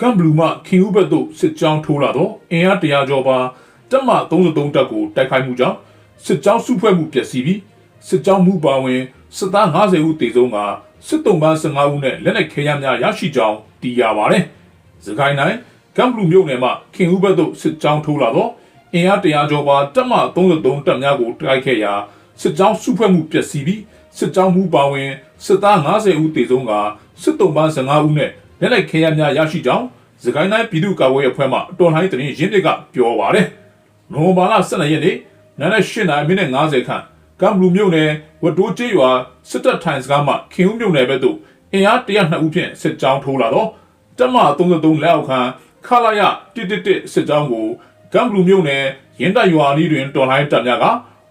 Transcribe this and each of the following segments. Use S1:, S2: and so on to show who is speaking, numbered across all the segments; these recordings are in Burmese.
S1: ကမ်ဘလူးမှခင်ဦးဘက်သို့စစ်ကြောင်းထိုးလာတော့အင်အားတရာကျော်ပါတပ်မ33တပ်ကိုတိုက်ခိုက်မှုကြောင့်စစ်ကြောင်းစုဖွဲ့မှုပျက်စီးပြီးစစ်ကြောင်းမှုပါဝင်စစ်သား90ဦးတေဆုံးကစစ်တုံးပန်း15ဦးနဲ့လက်နက်ခဲယမ်းများရရှိကြောင်းသိရပါတယ်။စကိုင်းတိုင်းကမ်ဘလူးမြို့နယ်မှာခင်ဦးဘက်သို့စစ်ကြောင်းထိုးလာတော့အင်အားတရာကျော်ပါတပ်မ33တပ်များကိုတိုက်ခိုက်ရာစစ်ကြောင်းစုဖွဲ့မှုပျက်စီးပြီးစစ်ကြောင်းမှုပါဝင်စစ်သား90ဦးတေဆုံးကစစ်တုံးပန်း15ဦးနဲ့ လက်နက်ခဲယမ်းများရရှိကြောင်းစကိုင်းတိုင်းပြည်သူ့ကာကွယ်ရေးအဖွဲ့မှတော်လှန်ရေးတရင်ရင်းမြစ်ကပြောပါတယ်။နိုဝင်ဘာလ12ရက်နေ့နနက်8:50မိနစ်50ခန့်ကမ်ဘလူးမြို့နယ်ဝတ်တိုးကျေးရွာစစ်တပ်ထိုင်စကားမှခင်ဦးမြို့နယ်ဘက်သို့အင်အား102ဦးဖြင့်စစ်ကြောင်းထိုးလာတော့တပ်မ33လက်အောက်ခံခလာရ111စစ်ကြောင်းကိုကမ်ဘလူးမြို့နယ်ရင်းတပ်ရွာအနီးတွင်တော်လှန်ရေးတပ်များက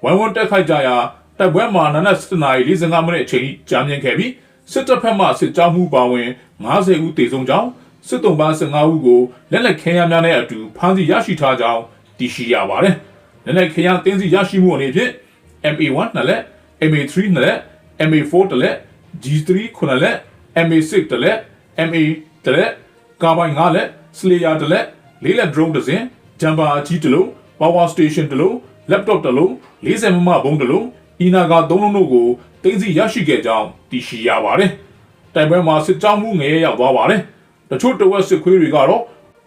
S1: ဝိုင်းဝန်းတက်ခိုက်ကြရာတိုက်ပွဲမှာနနက်7:45မိနစ်အချိန်ကြာမြင့်ခဲ့ပြီး စစ်တပ်ဖက်မှစစ်ကြောင်းမှုပါဝင်90ဦးတေဆုံးကြောင်းစစ်တုံးပန်း15ဦးကိုလက်လက်ခဲယမ်းများနဲ့အတူဖမ်းဆီးရရှိထားကြောင်းသိရှိရပါတယ်။လက်လက်ခဲယမ်းတင်းစီရရှိမှုအနေဖြင့် MA1 နှစ်လက် MA3 နှစ်လက် MA4 တစ်လက် G3 ခုနှစ်လက် MA6 တစ်လက် MA တစ်လက်ကာဘိုင်9လက်စလေယာတစ်လက်လေးလက် drone တစ်စင်းဂျမ်ဘာအကြီးတစ်လုံး power station တစ်လုံး laptop တစ်လုံး40မမဘုံတစ်လုံးအီနာဂါ3လုံးတို့ကို တင်းစီရရှိခဲ့ကြောင်းသိရှိရပါတယ်။တိုင်ပွဲမှာစစ်ကြောင်းမှုငရဲရောက်သွားပါတယ်။တချို့တဝက်စစ်ခွေးတွေကတော့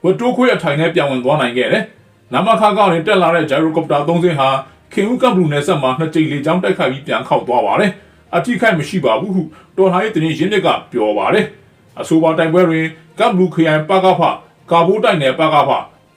S1: ဝတ်တိုးခွေးအထိုင်နဲ့ပြောင်းဝင်သွားနိုင်ခဲ့တယ်။နမခကနေတက်လာတဲ့ gyrocopter 3စင်းဟာခင်ဦးကပ်ဘလူနယ်ဆက်မှာနှစ်ကြိမ်လေကြောင်းတိုက်ခိုက်ပြီးပြန်ခောက်သွားပါတယ်။အထိခိုက်မရှိပါဘူးဟုတော်လှန်ရေးတင်ရင်းမြစ်ကပြောပါတယ်။အဆိုပါတိုင်ပွဲတွင်ကပ်ဘလူခရိုင်ပကဖကာဘိုးတိုင်နယ်ပကဖ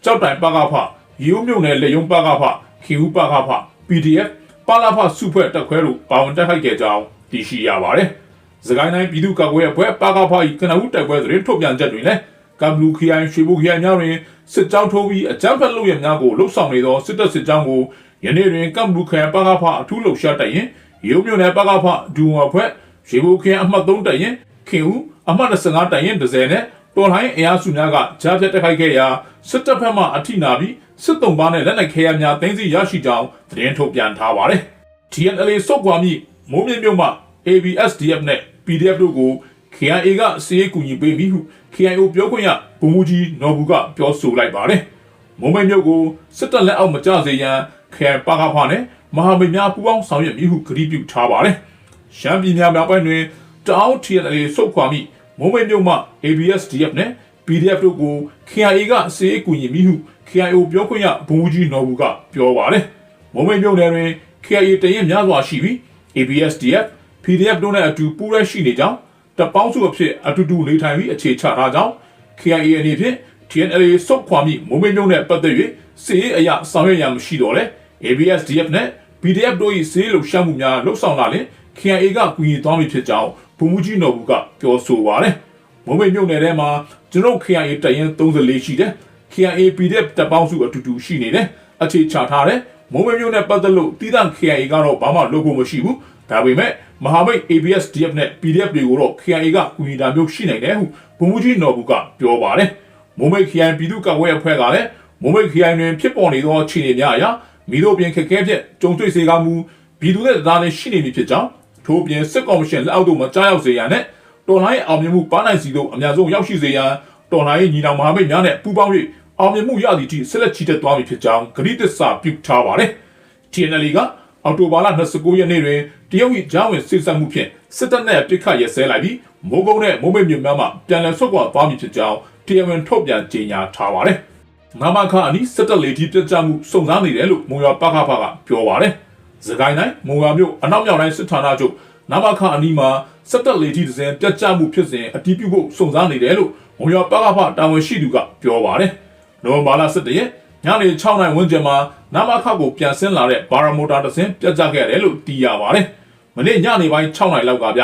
S1: ကြောက်တိုင်ပကဖရီယိုးမြုံနယ်လေယုံပကဖခင်ဦးပကဖ PDF ပါလာဖစုဖွဲ့တက်ခွဲတို့ပါဝင်တက်ခိုက်ခဲ့ကြောင်းသိရှိရပါတယ်။စကိုင်းတိုင်းပြည်သူ့ကာကွယ်ရေးအဖွဲ့ပါကဖ၏ကနဦးတိုက်ပွဲသတင်းထုတ်ပြန်ချက်တွင်လည်းကမ်ဘလူခရိုင်ရွှေဘိုခရိုင်များတွင်စစ်ကြောင်းထိုးပြီးအကြမ်းဖက်လုပ်ရများကိုလှုပ်ဆောင်နေသောစစ်တပ်စစ်ကြောင်းကိုယနေ့တွင်ကမ်ဘလူခရိုင်ပါကဖအထူးလှုပ်ရှားတိုက်ရင်ရုံးမြို့နယ်ပါကဖဒူဝါဖွဲ့ရွှေဘိုခရိုင်အမှတ်3တိုက်ရင်ခင်ဦးအမှတ်25တိုက်ရင်ဒဇယ်နဲ့တော်လှန်ရေးအင်အားစုများကကြားဖြတ်တိုက်ခိုက်ခဲ့ရာစစ်တပ်ဘက်မှအထိနာပြီး စစ်တုံးပါနဲ့လက်နက်ခဲယမ်းများတင်းစီရရှိကြောင်းသတင်းထုတ်ပြန်ထားပါတယ်။ TNLA စုတ်ကွာမြမိုးမြင့်မြို့မှ ABSDF နဲ့ PDF တို့ကို KIA ကစီးရေးကူညီပေးပြီးဟု KIO ပြောခွင့်ရဗိုလ်မှူးကြီးနော်ဘူးကပြောဆိုလိုက်ပါတယ်။မုံမိတ်မြို့ကိုစစ်တပ်လက်အောက်မကျစေရန် KIA ပါကဖာနဲ့မဟာမိတ်များပူးပေါင်းဆောင်ရွက်မိဟုကတိပြုထားပါတယ်။ရှမ်းပြည်များမြောက်ပိုင်းတွင်တောင်း TNLA စုတ်ခွာမိမုံမိတ်မြို့မှ ABSDF နဲ့ PDF တို့ကို KIA ကစီးရေးကူညီမိဟု KIO ပြောခွင့်ရဗိုလ်မှူးကြီးနော်ဘူးကပြောပါတယ်။မုံမိတ်မြို့နယ်တွင် KIA တရင်များစွာရှိပြီး ABSDF PDF တို့နဲ့အတူပူးရဲရှိနေကြောင်းတပေါင်းစုအဖြစ်အတူတူနေထိုင်ပြီးအခြေချထားကြောင်း KIA အနေဖြင့် TNLA စုတ်ခွာမိမုံမိတ်မြို့နဲ့ပတ်သက်၍စီးရေးအရာဆောင်ရွက်ရမရှိတော့လဲ ABSDF နဲ့ PDF တို့၏စီးရေးလှုပ်ရှားမှုများလှုပ်ဆောင်လာရင် KIA ကကူညီသွားမည်ဖြစ်ကြောင်းဗိုလ်မှူးကြီးနော်ဘူးကပြောဆိုပါတယ်။ မုံမိတ်မြို့နယ်ထဲမှာကျွန်တော် KIA တရင်34ရှိတယ်။ KIA PDF တပ်ပေါင်းစုအတူတူရှိနေတယ်။အခြေချထားတယ်။မုံမိတ်မြို့နဲ့ပတ်သက်လို့တီးတန့် KIA ကတော့ဘာမှလုပ်ဖို့မရှိဘူး။ဒါပေမဲ့မဟာမိတ် ABSDF နဲ့ PDF တွေကိုတော့ KIA ကကူညီတာမျိုးရှိနိုင်တယ်ဟုဗိုလ်မှူးကြီးနော်ဘူးကပြောပါတယ်။မုံမိတ် KIA ပြည်သူ့ကာကွယ်ရေးအဖွဲ့ကလည်းမုံမိတ် KIA တွင်ဖြစ်ပေါ်နေသောအခြေအနေများအရမိတို့ပြင်ခက်ခဲဖြင့်ကြုံတွေ့စေကမူပြည်သူတဲ့တရားနဲ့ရှိနေပြီဖြစ်ကြောင်းထို့ပြင်စစ်ကော်မရှင်လက်အောက်သို့မကြားရောက်စေရန်နဲ့ တော်လိုင်းအောင်မြင်မှုပန်းနိုင်စီတို့အများဆုံးရောက်ရှိစေရန်တော်လိုင်းညီနောင်မဟာမိတ်များနဲ့ပူးပေါင်း၍အောင်မြင်မှုရသည့်အထိဆက်လက်ချီတက်သွားပြီဖြစ်ကြောင်းဂရိတစ္ဆာပြုထားပါတယ်။ TNL ကအော်တိုဘာလ29ရက်နေ့တွင်တရုတ်၏ဂျာဝင်စစ်ဆက်မှုဖြင့်စစ်တပ်နဲ့ပြစ်ခတ်ရဲစဲလိုက်ပြီးမိုးကုန်းနဲ့မိုးမိတ်မြို့များမှပြန်လည်ဆုတ်ခွာသွားပြီဖြစ်ကြောင်း TNL ထုတ်ပြန်ကြေညာထားပါတယ်။မမခအနီးစစ်တပ်လေကြီးပြတ်ကျမှုစုံစမ်းနေတယ်လို့မုံရွာပခဖကပြောပါတယ်။စကိုင်းတိုင်းမုံရွာမြို့အနောက်မြောက်တိုင်းစစ်ဌာနချုပ်နမခအနီးမှာ စစ်တပ်လေကြီးတစ်စင်းပြတ်ကျမှုဖြစ်စဉ်အတည်ပြုဖို့စုံစမ်းနေတယ်လို့မုံရွာပခဖတာဝန်ရှိသူကပြောပါတယ်။နိုဝင်ဘာလ17ရက်ညနေ6နာရီဝန်းကျင်မှာနမခကိုပြန်ဆင်းလာတဲ့ဘာရာမိုတာတစ်စင်းပြတ်ကျခဲ့တယ်လို့သိရပါတယ်။မနေ့ညနေပိုင်း6နာရီလောက်ကဗျ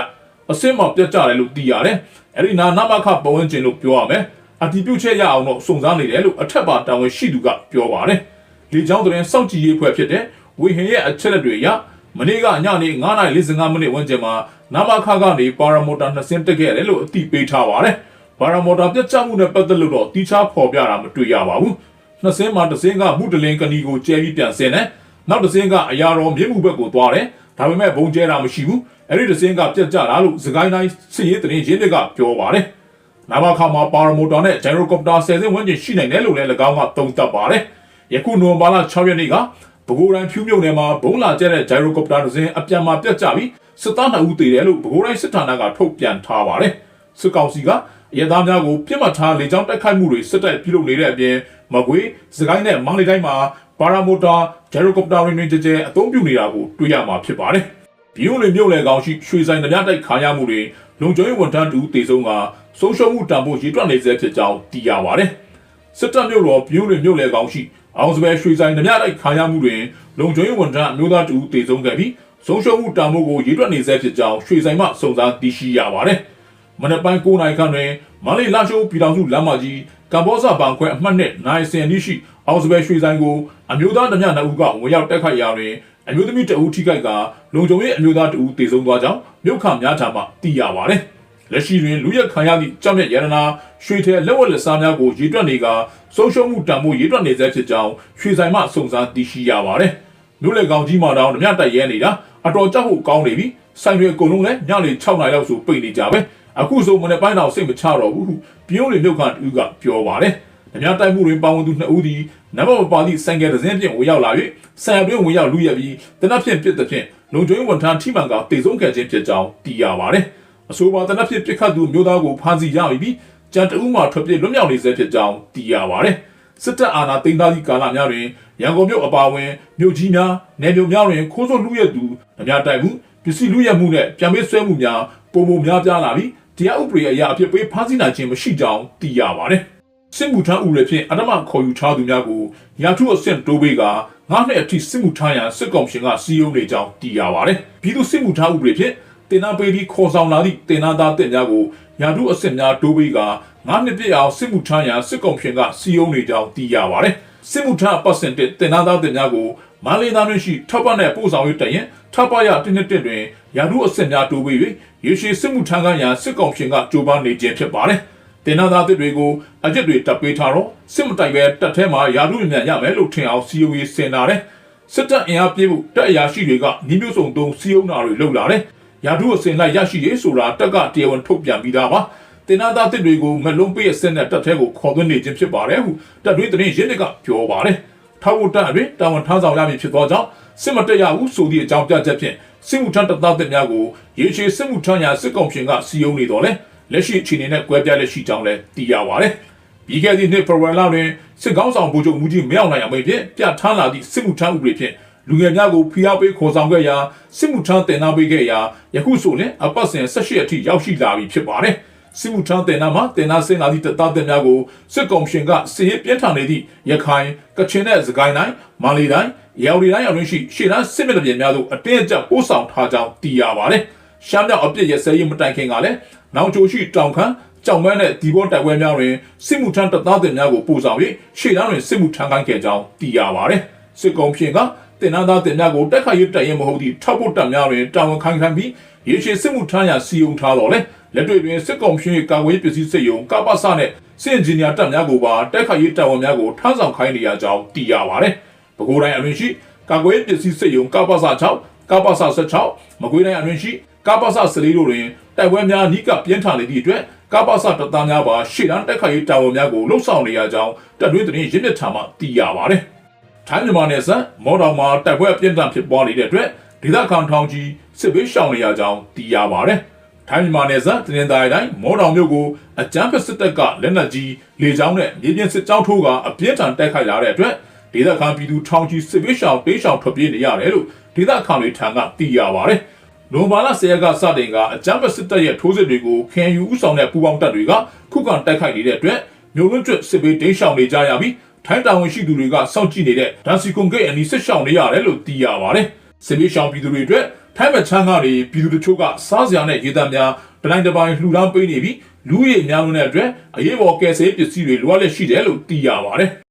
S1: အစင်းမှာပြတ်ကျတယ်လို့သိရတယ်။အဲ့ဒီနာနမခပဝန်းကျင်လို့ပြောရမယ်။အတည်ပြုချက်ရအောင်တော့စုံစမ်းနေတယ်လို့အထက်ပါတာဝန်ရှိသူကပြောပါတယ်။လေကြောင်းသတင်းစောင့်ကြည့်ရေးအဖွဲ့ဖြစ်တဲ့ဝေဟင်ရဲ့အချက်လက်တွေအရမနေ့ကညနေ9:45မိနစ်ဝန်းကျင်မှာ နမခကနေပါရာမိုတာနှစ်စင်းတက်ခဲ့တယ်လို့အသိပေးထားပါတယ်။ပါရာမိုတာပြတ်ကျမှုနဲ့ပတ်သက်လို့တော့တီးခြားဖော်ပြတာမတွေ့ရပါဘူး။နှစ်စင်းမှာတစ်စင်းကမှုတလင်းကနီကိုကျဲပြီးပြန်ဆင်းတယ်။နောက်တစ်စင်းကအရာတော်မြင့်မှုဘက်ကိုသွားတယ်။ဒါပေမဲ့ဘုံကျဲတာမရှိဘူး။အဲ့ဒီတစ်စင်းကပြတ်ကျတာလို့စကိုင်းတိုင်းစစ်ရေးသတင်းရင်းမြစ်ကပြောပါတယ်။နာမခါမှာပါရမိုတာနဲ့ဂျိုင်ရိုကော်ပတာ10စင်းဝန်းကျင်ရှိနိုင်တယ်လို့လည်း၎င်းကသုံးသပ်ပါတယ်ယခုနိုဝင်ဘာလ6ရက်နေ့ကပဲခူးတိုင်းဖြူးမြုံနယ်မှာဘုံလာကျတဲ့ဂျိုင်ရိုကော်ပတာတစ်စင်းအပြန်မှာပြတ်ကျပြီး စစ်သား2ဦးသေတယ်လို့ပဲခူးတိုင်းစစ်ဌာနကထုတ်ပြန်ထားပါတယ်စစ်ကောင်စီကရဲသားများကိုပြစ်မှတ်ထားလေကြောင်းတိုက်ခိုက်မှုတွေစစ်တပ်ပြုလုပ်နေတဲ့အပြင်မကွေးစကိုင်းနဲ့မန္တလေးတိုင်းမှာပါရာမိုတာဂျယ်ရိုကော်ပတာတွေနဲ့ကြကြအသုံးပြုနေတာကိုတွေ့ရမှာဖြစ်ပါတယ်။ဒီလိုမျိုးလေကောင်ရှိရွှေဆိုင်ဓမြတိုက်ခါရမှုတွေလုံခြုံရေးဝန်ထမ်းတူတေဆုံးကဆုံးရှုံးမှုတန်ဖိုးရည်တွက်နေစေဖြစ်ကြောင်းသိရပါတယ်။စစ်တပ်မျိုးတော်ပြိုးတွေမျိုးလေကောင်ရှိအောင်စပယ်ရွှေဆိုင်ဓမြတိုက်ခါရမှုတွေလုံခြုံရေးဝန်ထမ်းအမျိုးသားတူတေဆုံးခဲ့ပြီး ဆုံးရှုံးမှုတန်ဖိုးကိုရည်တွက်နေစေဖြစ်ကြောင်းရွှေဆိုင်မှစုံစမ်းသိရှိရပါတယ်။မနက်ပိုင်း9နာရီခန့်တွင်မန္တလေးလာရှိုးပြည်တော်စုလမ်းမကြီးကမ္ဘောဇဘန်ခွဲအမှတ်နဲ့နိုင်စင်တိရှိအောင်စပယ်ရွှေဆိုင်ကိုအမျိုးသားဓမြနှစ်ဦးကဝင်ရောက်တက်ခိုက်ရာတွင်အမျိုးသမီးတအူးထိခိုက်ကလုံခြုံရေးအမျိုးသားတအူးတေဆုံးသွားကြောင်းမြို့ခများထံမှသိရပါသည်။လက်ရှိတွင်လူရက်ခံရသည့်ကြောင့်မြတ်ရတနာရွှေထဲလက်ဝက်လက်စားများကိုရေတွက်နေကဆုံးရှုံးမှုတန်ဖိုးရေတွက်နေစေဖြစ်ကြောင်းရွှေဆိုင်မှစုံစမ်းသိရှိရပါသည်။ မြို့လေကောင်ကြီးမှတောင်ဓမြတိုက်ရဲနေတာအတော်ကြောက်ဖို့ကောင်းနေပြီ။ဆိုင်တွေအကုန်လုံးလည်းညနေ6နာရီလောက်ဆိုပိတ်နေကြပဲ။အခုဆိုမနေ့ပိုင်းတော့စိတ်မချတော့ဘူးဟုပြိုးလေမြုပ်ခန့်တူကပြောပါတယ်။ဓမြတိုက်မှုတွင်ပါဝင်သူနှစ်ဦးသည်နံပါတ်မပါသည့်ဆိုင်ကယ်တစ်စင်းဖြင့်ဝင်ရောက်လာ၍ဆိုင်အတွင်းဝင်ရောက်လူရက်ပြီးတနက်ဖြန်ပြစ်တဲ့ဖြင့်လုံခြုံရေးဝန်ထမ်းထိမှန်ကတေဆုံးခဲ့ခြင်းဖြစ်ကြောင်းသိရပါတယ်။အဆိုပါတနက်ဖြန်ပြစ်ခတ်သူမျိုးသားကိုဖမ်းဆီးရပြီးကြံတအူးမှထွက်ပြေးလွတ်မြောက်နေစေဖြစ်ကြောင်းသိရပါတယ်။စစ်တပ်အာဏာသိမ်းသားသည့်ကာလများတွင် ရန်ကုန်မြို့အပါအဝင်မြို့ကြီးများနယ်မြို့များတွင်ခိုးဆိုးလူရက်သူဓမြတိုက်မှုပစ္စည်းလူရက်မှုနဲ့ပြန်ပေးဆွဲမှုများပုံပုံများပြားလာပြီးတရားဥပဒေအရအဖြစ်ပေးဖမ်းဆီးနိုင်ခြင်းမရှိကြောင်းသိရပါတယ်။စစ်မှုထမ်းဥပဒေဖြင့်အဓမ္မခေါ်ယူထားသူများကိုရာထူးအဆင့်တိုးပေးကငါးနှစ်အထိစစ်မှုထမ်းရန်စစ်ကောင်ရှင်ကစီယုံနေကြောင်းသိရပါတယ်။ပြည်သူစစ်မှုထမ်းဥပဒေဖြင့် တင်နာပေးပြီးခေါ်ဆောင်လာသည့်တင်နာသားတင်များကိုရာထူးအဆင့်များတိုးပေးကငါးနှစ်ပြည့်အောင်စစ်မှုထမ်းရန်စစ်ကောင်ရှင်ကစီယုံနေကြောင်းသိရပါတယ်။စစ်မှုထမ်းပတ်စင်တဲ့တင်နာသားတင်များကိုမန္တလေးသားမျိုးရှိထောက်ပံ့တဲ့ပို့ဆောင်ရေးတရင်ထောက်ပံ့ရတင်းနှစ်တွင်ရာထူးအဆင့်များတိုးပေး၍ရေရှည်စစ်မှုထမ်းကရန်စစ်ကောင်ရှင်ကကြိုးပမ်းနေခြင်းဖြစ်ပါတယ်။တင်နာသားတစ်တွေကိုအကြက်တွေတပ်ပေးထားတော့စစ်မတိုက်ပဲတပ်ထဲမှာရာထူးမြန်ရမယ်လို့ထင်အောင်စီယိုရေးစင်လာတယ်။စစ်တပ်အင်အားပြည့်ဖို့တပ်အရာရှိတွေကနှီးမျိုးစုံသုံးစီယုံနာတွေလုပ်လာတယ်။ ရာထူးအစင်လိုက်ရရှိရေးဆိုတာတက်ကတရားဝင်ထုတ်ပြန်ပြီးသားပါ။တင်နာသားတစ်တွေကိုမလုံးပေးအစင်နဲ့တပ်ထဲကိုခေါ်သွင်းနေခြင်းဖြစ်ပါတယ်ဟုတပ်တွေသတင်းရင်းတွေကပြောပါတယ်။ထောက်ဝတ္တအတွင်းတာဝန်ထမ်းဆောင်ရမည်ဖြစ်သောကြောင့်စစ်မတက်ရဘူးဆိုသည့်အကြောင်းပြချက်ဖြင့်စစ်မှုထမ်းတပ်သားတွေများကိုရေရှည်စစ်မှုထမ်းရာစစ်ကောင်ရှင်ကစီယုံနေတော်လဲလက်ရှိအခြေအနေနဲ့ကွဲပြားလက်ရှိကြောင်းလည်းသိရပါတယ်။ပြီးခဲ့သည့်နှစ်ဖေဖော်ဝါရီလတွင်စစ်ကောင်းဆောင်ဗိုလ်ချုပ်မူကြီးမရောက်နိုင်အောင်ဖြင့်ပြဋ္ဌာန်းလာသည့်စစ်မှုထမ်းဥပဒေဖြင့် လူငယ်များကိုဖိအားပေးခေါ်ဆောင်ခဲ့ရာစစ်မှုထမ်းတင်နာပေးခဲ့ရာယခုဆိုရင်အပတ်စဉ်18အထိရောက်ရှိလာပြီဖြစ်ပါတယ်။စစ်မှုထမ်းတင်နာမှာတင်နာစင်လာသည့်တပ်သားတွေများကိုစစ်ကောင်ရှင်ကစစ်ရေးပြင်းထန်နေသည့်ရခိုင်ကချင်နဲ့စကိုင်းတိုင်းမန္တလေးတိုင်းရောင်ရီတိုင်းအောင်ရှိရှေ့တန်းစစ်မြေပြင်များသို့အတင်းအကျပ်ပို့ဆောင်ထားကြောင်းသိရပါတယ်။ရှမ်းမြောက်အပြစ်ရစဲရေးမတိုင်ခင်ကလည်းနောင်ချိုရှိတောင်ခမ်းကြောင်မန်းနဲ့ဒီဘောတိုက်ပွဲများတွင်စစ်မှုထမ်းတပ်သားတွေများကိုပို့ဆောင်ပြီးရှေ့တန်းတွင်စစ်မှုထမ်းခိုင်းခဲ့ကြောင်းသိရပါတယ်။စစ်ကောင်ရှင်က တင်နာသားတင်များကိုတက်ခါရတိုင်ရင်မဟုတ်သည့်ထောက်ဖို့တပ်များတွင်တာဝန်ခိုင်းခံပြီးရေရှည်စစ်မှုထမ်းရာစီယုံထားတော်လဲလက်တွေ့တွင်စစ်ကောင်ရှင်၏ကာကွယ်ပစ္စည်းစစ်ယုံကပ္ပစနဲ့စစ်အင်ဂျင်နီယာတပ်များကိုပါတက်ခါရတာဝန်များကိုထမ်းဆောင်ခိုင်းနေရကြောင်းသိရပါတယ်။ပဲခူးတိုင်းအရင်ရှိကာကွယ်ပစ္စည်းစစ်ယုံကပ္ပစ6ကပ္ပစ16မကွေးတိုင်းအရင်ရှိကပ္ပစ14တို့တွင်တိုက်ပွဲများနိကပြင်းထန်နေသည့်အတွက်ကပ္ပစတပ်သားများပါရှေ့တန်းတက်ခါရတာဝန်များကိုလှုပ်ဆောင်နေရကြောင်းတပ်တွင်းသတင်းရင်းမြစ်ထံမှသိရပါတယ်။ ထိုင်းမြန်မာနယ်စပ်မော်တော်မှာတိုက်ပွဲအပြင်းထန်ဖြစ်ပွားနေတဲ့အတွက်ဒေသခံထောင်ကြီးစစ်ဘေးရှောင်နေရကြောင်းသိရပါတယ်။ထိုင်းမြန်မာနယ်စပ်တင်တိုင်းတိုင်းမော်တော်မြို့ကိုအကြမ်းဖက်စစ်တပ်ကလက်နက်ကြီးလေကြောင်းနဲ့မြေပြင်စစ်ကြောင်းထိုးကအပြင်းထန်တိုက်ခိုက်လာတဲ့အတွက်ဒေသခံပြည်သူထောင်ကြီးစစ်ဘေးရှောင်တေးရှောင်ထွက်ပြေးနေရတယ်လို့ဒေသခံတွေထံကသိရပါတယ်။နိုဘာလ10ရက်ကစတင်ကအကြမ်းဖက်စစ်တပ်ရဲ့ထိုးစစ်တွေကိုခင်ယူဦးဆောင်တဲ့ပူးပေါင်းတပ်တွေကခုခံတိုက်ခိုက်နေတဲ့အတွက်မျိုးလွတ်ကျွတ်စစ်ဘေးတိမ်းရှောင်နေကြရပြီး ထိုင်းတာဝန်ရှိသူတွေကစောင့်ကြည့်နေတဲ့ဒါစီကွန်ဂိတ်အနီးစစ်ရှောင်နေရတယ်လို့သိရပါတယ်။စစ်ဘေးရှောင်ပြည်သူတွေအတွက်ထိုင်းမချမ်းကနေပြည်သူတို့ချို့ကစားစရာနဲ့ရေတံများတတိုင်းတစ်ပိုင်းလှူဒါန်းပေးနေပြီးလူရည်များလုံးတဲ့အတွက်အရေးပေါ်ကယ်ဆယ်ရေးပစ္စည်းတွေလိုအပ်လက်ရှိတယ်လို့သိရပါတယ်။